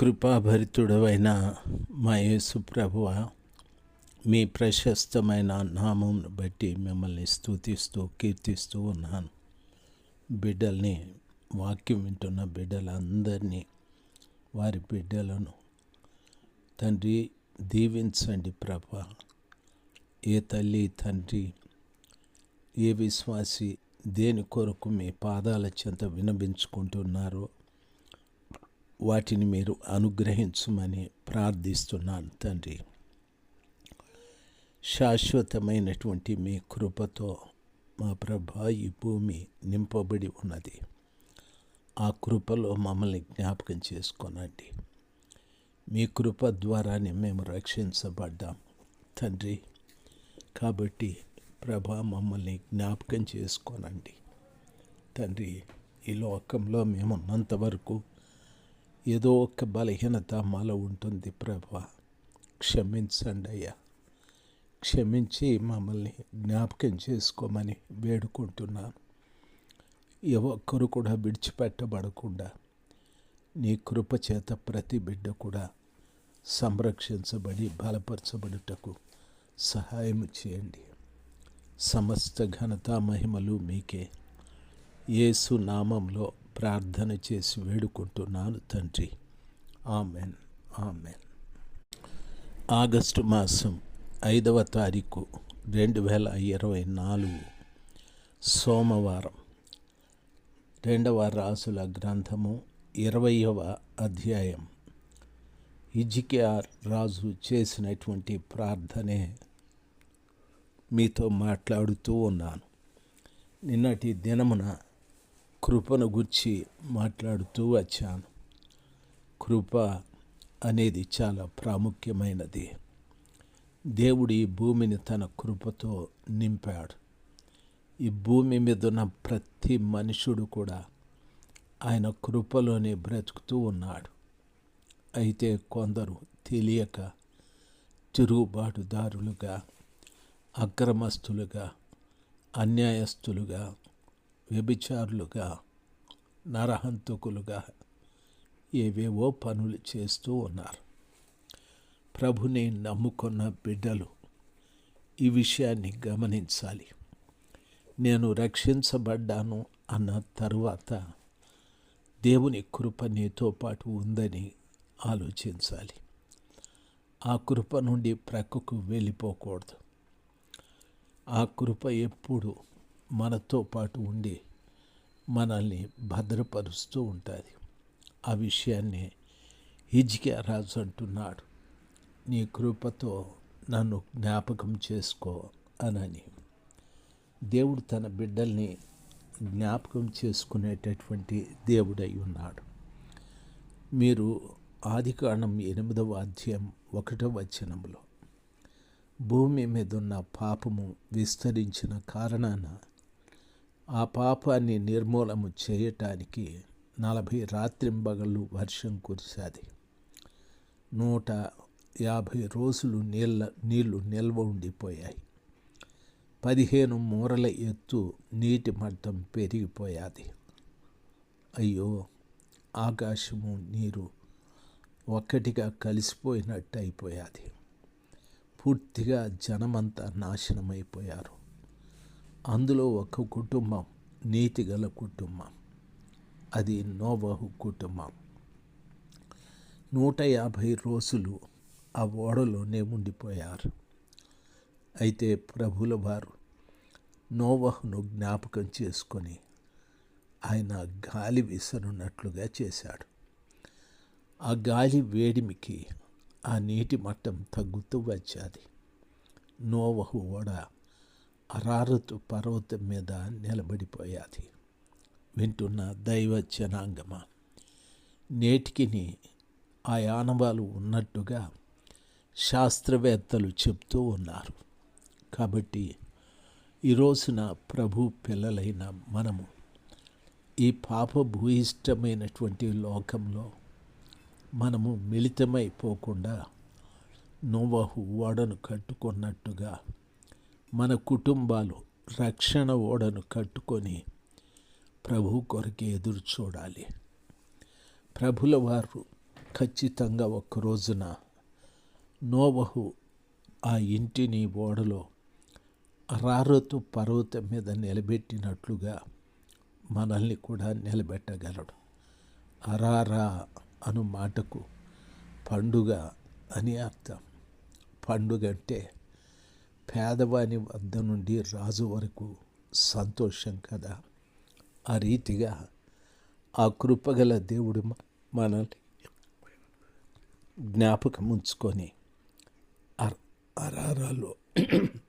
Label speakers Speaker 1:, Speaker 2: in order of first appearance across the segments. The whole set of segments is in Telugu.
Speaker 1: కృపాభరితుడవైన మా యేసు ప్రభువ మీ ప్రశస్తమైన నామంను బట్టి మిమ్మల్ని స్థుతిస్తూ కీర్తిస్తూ ఉన్నాను. బిడ్డల్ని వాక్యం వింటున్న బిడ్డలందరినీ వారి బిడ్డలను తండ్రి దీవించండి ప్రభ ఏ తల్లి తండ్రి ఏ విశ్వాసి దేని కొరకు మీ పాదాల చెంత వినబించుకుంటున్నారో వాటిని మీరు అనుగ్రహించమని ప్రార్థిస్తున్నాను తండ్రి. శాశ్వతమైనటువంటి మీ కృపతో మా ప్రభ ఈ భూమి నింపబడి ఉన్నది. ఆ కృపలో మమ్మల్ని జ్ఞాపకం చేసుకోనండి. మీ కృప ద్వారానే మేము రక్షించబడ్డాం తండ్రి. కాబట్టి ప్రభా మమ్మల్ని జ్ఞాపకం చేసుకోనండి. తండ్రి ఈ లోకంలో మేము వరకు ఏదో ఒక బలహీనత మాలో ఉంటుంది ప్రభా. క్షమించండి అయ్యా క్షమించి మమ్మల్ని జ్ఞాపకం చేసుకోమని వేడుకుంటున్నాను. ఏ ఒక్కరు కూడా విడిచిపెట్టబడకుండా నీ కృప చేత ప్రతి బిడ్డ కూడా సంరక్షించబడి బలపరచబడుటకు సహాయం చేయండి. సమస్త ఘనత మహిమలు మీకే. యేసు నామంలో ప్రార్థన చేసి వేడుకుంటున్నాను తండ్రి. ఆమెన్. ఆమెన్. ఆగస్టు మాసం ఐదవ తారీఖు రెండు వేల ఇరవై నాలుగు సోమవారం. రెండవ రాసుల గ్రంథము ఇరవయవ అధ్యాయం. ఇజికియార్ రాజు చేసినటువంటి ప్రార్థనే మీతో మాట్లాడుతూ ఉన్నాను. నిన్నటి దినమున కృపను గుర్చి మాట్లాడుతూ వచ్చాను. కృప అనేది చాలా ప్రాముఖ్యమైనది. దేవుడు ఈ భూమిని తన కృపతో నింపాడు. ఈ భూమి మీద ఉన్న ప్రతి మనుషుడు కూడా ఆయన కృపలోనే బ్రతుకుతూ ఉన్నాడు. అయితే కొందరు తెలియక తిరుగుబాటుదారులుగా అక్రమస్తులుగా అన్యాయస్తులుగా వ్యభిచారులుగా నరహంతకులుగా ఏవేవో పనులు చేస్తూ ఉన్నారు. ప్రభుని నమ్ముకున్న బిడ్డలు ఈ విషయాన్ని గమనించాలి. నేను రక్షించబడ్డాను అన్న తరువాత దేవుని కృప నీతో పాటు ఉందని ఆలోచించాలి. ఆ కృప నుండి ప్రక్కకు వెళ్ళిపోకూడదు. ఆ కృప ఎప్పుడు మనతో పాటు ఉండి మనల్ని భద్రపరుస్తూ ఉంటుంది. ఆ విషయాన్ని హిజ్కియా రాజు అంటున్నాడు. నీ కృపతో నన్ను జ్ఞాపకం చేసుకో అనని. దేవుడు తన బిడ్డల్ని జ్ఞాపకం చేసుకునేటటువంటి దేవుడై ఉన్నాడు. మీరు ఆదికాండం ఎనిమిదవ అధ్యాయం ఒకటో వచనంలో భూమి మీద ఉన్న పాపము విస్తరించిన కారణాన ఆ పాపాన్ని నిర్మూలము చేయటానికి నలభై రాత్రింబగళ్ళు వర్షం కురిసాది నూట యాభై రోజులు నీళ్ళ నీళ్ళు నిల్వ ఉండిపోయాయి. పదిహేను మూరల ఎత్తు నీటి మట్టం పెరిగిపోయాది. అయ్యో ఆకాశము నీరు ఒక్కటిగా కలిసిపోయినట్టు అయిపోయాది పూర్తిగా జనమంతా నాశనమైపోయారు. అందులో ఒక కుటుంబం నీతిగల కుటుంబం. అది నోవహు కుటుంబం. నూట యాభై రోజులు ఆ ఓడలోనే ఉండిపోయారు. అయితే ప్రభుల వారు నోవహును జ్ఞాపకం చేసుకొని ఆయన గాలి విసరున్నట్లుగా చేశాడు. ఆ గాలి వేడిమికి ఆ నీటి మట్టం తగ్గుతూ వచ్చాది. నోవహు ఓడ అరారతు పర్వతం మీద నిలబడిపోయాది. వింటున్న దైవ జనాంగమ? నేటికిని ఆ ఆనవాలు ఉన్నట్టుగా శాస్త్రవేత్తలు చెప్తూ ఉన్నారు. కాబట్టి ఈ రోజున ప్రభు పిల్లలైన మనము ఈ పాప భూయిష్టమైనటువంటి లోకంలో మనము మిళితమైపోకుండా నోవహు ఓడను కట్టుకున్నట్టుగా మన కుటుంబాలు రక్షణ ఓడను కట్టుకొని ప్రభు కొరకు ఎదురు చూడాలి. ప్రభుల వారు ఖచ్చితంగా ఒక రోజున నోవహు ఆ ఇంటిని ఓడలో అరారతు పర్వతం మీద నిలబెట్టినట్లుగా మనల్ని కూడా నిలబెట్టగలడు. అరారా అను మాటకు పండుగ అని అర్థం. పండుగ అంటే పేదవాని వద్ద నుండి రాజు వరకు సంతోషం కదా. ఆ రీతిగా ఆ కృపగల దేవుడు మనల్ని జ్ఞాపకం ఉంచుకొని అరారాలో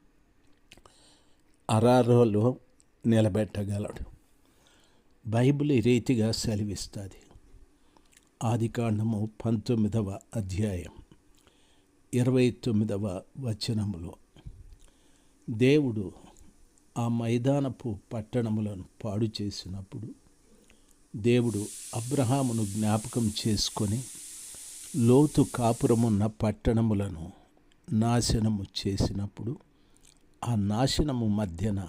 Speaker 1: అరారోలో నిలబెట్టగలడు. బైబిల్ ఈ రీతిగా సెలవిస్తుంది. ఆదికాండము పంతొమ్మిదవ అధ్యాయం ఇరవై తొమ్మిదవ వచనములో దేవుడు ఆ మైదానపు పట్టణములను పాడు చేసినప్పుడు దేవుడు అబ్రహామును జ్ఞాపకం చేసుకొని లోతు కాపురమున్న పట్టణములను నాశనము చేసినప్పుడు ఆ నాశనము మధ్యన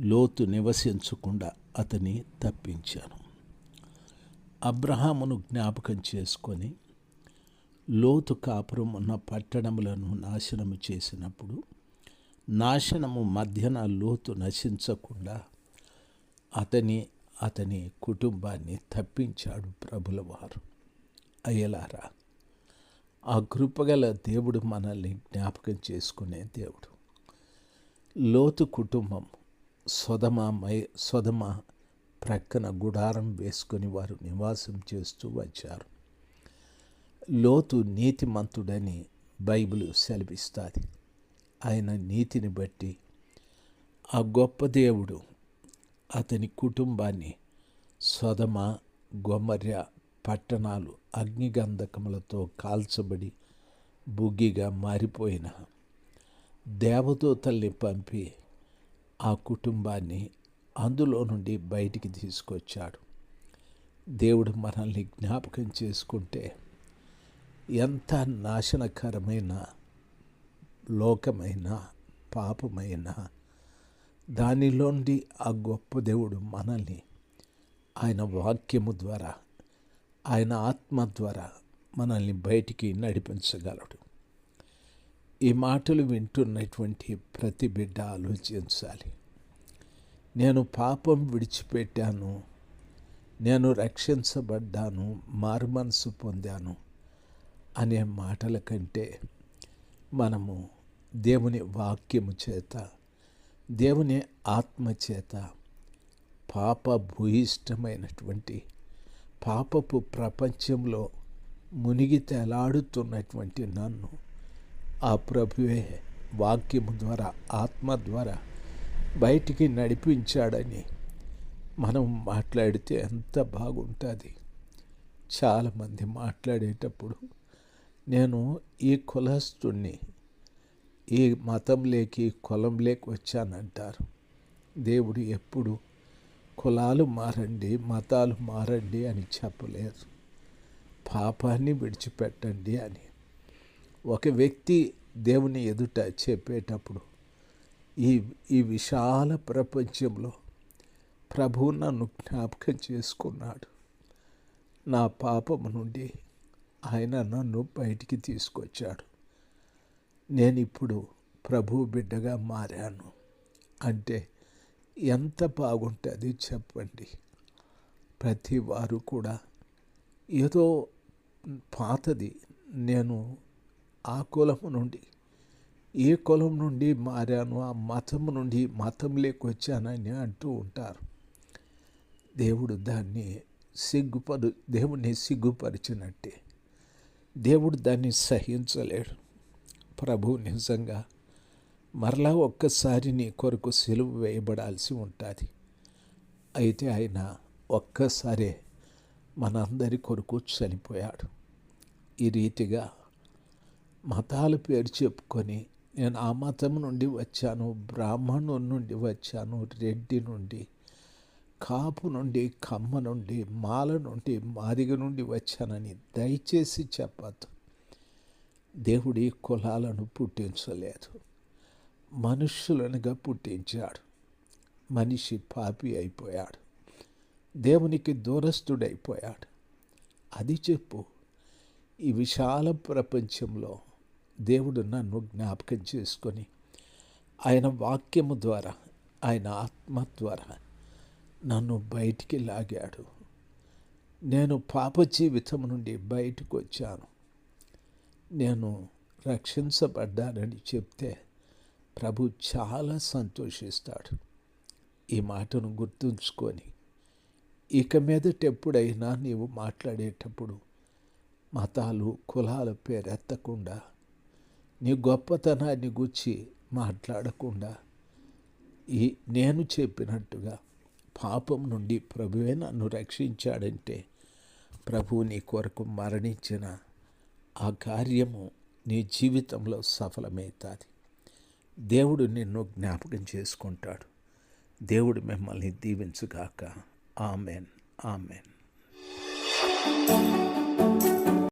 Speaker 1: లోతు నివసించకుండా అతని తప్పించాను. అబ్రహామును జ్ఞాపకం చేసుకొని లోతు కాపురం ఉన్న పట్టణములను నాశనము చేసినప్పుడు నాశనము మధ్యన లోతు నశించకుండా అతని అతని కుటుంబాన్ని తప్పించాడు ప్రభుల వారు. అయ్యలారా ఆ కృపగల దేవుడు మనల్ని జ్ఞాపకం చేసుకునే దేవుడు. లోతు కుటుంబం సొదమై సొదమ ప్రక్కన గుడారం వేసుకొని వారు నివాసం చేస్తూ వచ్చారు. లోతు నీతిమంతుడని బైబిల్ సెలవిస్తుంది ఆయన నీతిని బట్టి ఆ గొప్ప దేవుడు అతని కుటుంబాన్ని సొదమ గొమ్మర్య పట్టణాలు అగ్నిగంధకములతో కాల్చబడి బుగ్గిగా మారిపోయిన దేవదూతల్ని పంపి ఆ కుటుంబాన్ని అందులో నుండి బయటికి తీసుకొచ్చాడు. దేవుడు మనల్ని జ్ఞాపకం చేసుకుంటే ఎంత నాశనకరమైన లోకమైన పాపమైన దానిలోండి ఆ గొప్ప దేవుడు మనల్ని ఆయన వాక్యము ద్వారా ఆయన ఆత్మ ద్వారా మనల్ని బయటికి నడిపించగలడు. ఈ మాటలు వింటున్నటువంటి ప్రతి బిడ్డ ఆలోచించాలి. నేను పాపం విడిచిపెట్టాను నేను రక్షించబడ్డాను మారుమనసు పొందాను అనే మాటల కంటే మనము దేవుని వాక్యము చేత దేవుని ఆత్మ చేత పాప భూయిష్టమైనటువంటి పాపపు ప్రపంచంలో మునిగి తేలాడుతున్నటువంటి నన్ను ఆ ప్రభువే వాక్యము ద్వారా ఆత్మ ద్వారా బయటికి నడిపించాడని మనం మాట్లాడితే ఎంత బాగుంటుంది. చాలామంది మాట్లాడేటప్పుడు నేను ఈ కులస్తుణ్ణి ఈ మతంలోకి కులంలోకి వచ్చానంటారు. దేవుడు ఎప్పుడు కులాలు మారండి మతాలు మారండి అని చెప్పలేదు పాపాన్ని విడిచిపెట్టండి అని. ఒక వ్యక్తి దేవుని ఎదుట చెప్పేటప్పుడు ఈ ఈ విశాల ప్రపంచంలో ప్రభువు నన్ను జ్ఞాపకం చేసుకున్నాడు. నా పాపము నుండి ఆయన నన్ను బయటికి తీసుకొచ్చాడు. నేను ఇప్పుడు ప్రభు బిడ్డగా మారాను. అంటే ఎంత బాగుంటుంది చెప్పండి. ప్రతి వారు కూడా ఏదో పాతది. నేను ఆ కులము నుండి ఏ కులం నుండి మారాను ఆ మతం నుండి మతం లేకొచ్చానని అంటూ ఉంటారు. దేవుడు దాన్ని సిగ్గుపరు దేవుణ్ణి సిగ్గుపరిచినట్టే. దేవుడు దాన్ని సహించలేడు. ప్రభు నిజంగా మరలా ఒక్కసారి నీ కొరకు సెలువు వేయబడాల్సి ఉంటుంది. అయితే ఆయన ఒక్కసారే మనందరి కొరకు చనిపోయాడు. ఈ రీతిగా మతాల పేరు చెప్పుకొని నేను ఆ మతం నుండి వచ్చాను బ్రాహ్మణు నుండి వచ్చాను రెడ్డి నుండి కాపు నుండి కమ్మ నుండి మాల నుండి మాదిగ నుండి వచ్చానని దయచేసి చెప్పద్దు. దేవుడి కులాలను పుట్టించలేదు. మనుష్యులనుగా పుట్టించాడు. మనిషి పాపి అయిపోయాడు. దేవునికి దూరస్తుడైపోయాడు అది చెప్పు ఈ విశాల ప్రపంచంలో దేవుడు నన్ను జ్ఞాపకం చేసుకొని ఆయన వాక్యము ద్వారా ఆయన ఆత్మ ద్వారా నన్ను బయటికి లాగాడు. నేను పాప జీవితం నుండి బయటకు వచ్చాను నేను రక్షించబడ్డానని చెప్తే ప్రభు చాలా సంతోషిస్తాడు. ఈ మాటను గుర్తుంచుకొని ఇక మీదట ఎప్పుడైనా నీవు మాట్లాడేటప్పుడు మతాలు కులాల పేరెత్తకుండా నీ గొప్పతనాన్ని గుచ్చి మాట్లాడకుండా ఈ నేను చెప్పినట్టుగా పాపం నుండి ప్రభువే నన్ను రక్షించాడంటే ప్రభువు నీ కొరకు మరణించిన ఆ కార్యము నీ జీవితంలో సఫలమవుతుంది దేవుడు నిన్ను జ్ఞాపకం చేసుకుంటాడు. దేవుడు మిమ్మల్ని దీవించుగాక. ఆమెన్. ఆమెన్.